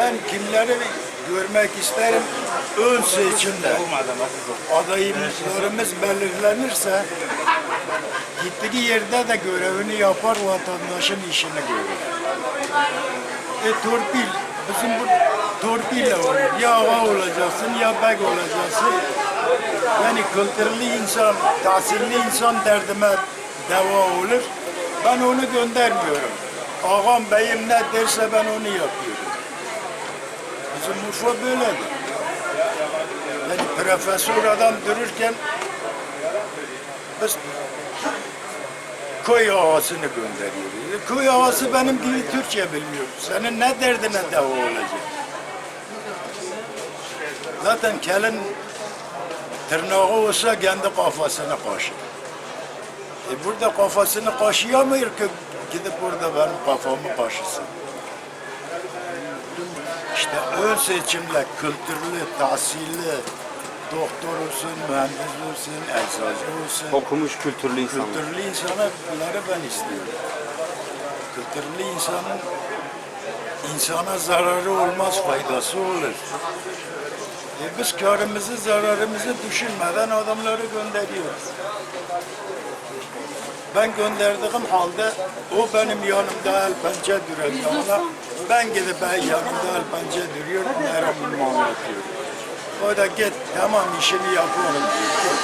Ben kimleri görmek isterim? Ön seçimde adayımlarımız belirlenirse gittiği yerde de görevini yapar, vatandaşın işini görür. E torpil, bizim bu torpille olur. Ya ağa olacaksın ya bek olacaksın. Yani kültürlü insan, tahsilli insan derdime deva olur. Ben onu göndermiyorum. Ağam beyim ne derse ben onu yapıyorum. Bizim Urfa böyledir. Yani profesör adam dururken biz köy ağasını gönderiyoruz. Köy ağası benim gibi Türkçe bilmiyor. Senin ne derdine deva olacak? Zaten kelin tırnağı olsa kendi kafasını kaşır. E burada kafasını kaşıyamıyor ki gidip burada benim kafamı kaşısın. İşte ön seçimle kültürlü, tahsilli, doktor olsun, mühendis olsun, eczacı olsun, Okumuş kültürlü insanlar. kültürlü insanları ben istiyorum. Kültürlü insanın insana zararı olmaz, faydası olur. E biz karımızı, zararımızı düşünmeden adamları gönderiyoruz. Ben gönderdiğim halde o benim yanımda el pençe duruyor ama ben gidip ben yanımda el pençe duruyor, merhamını anlatıyorum. O da git tamam işini yapıyorum diyor.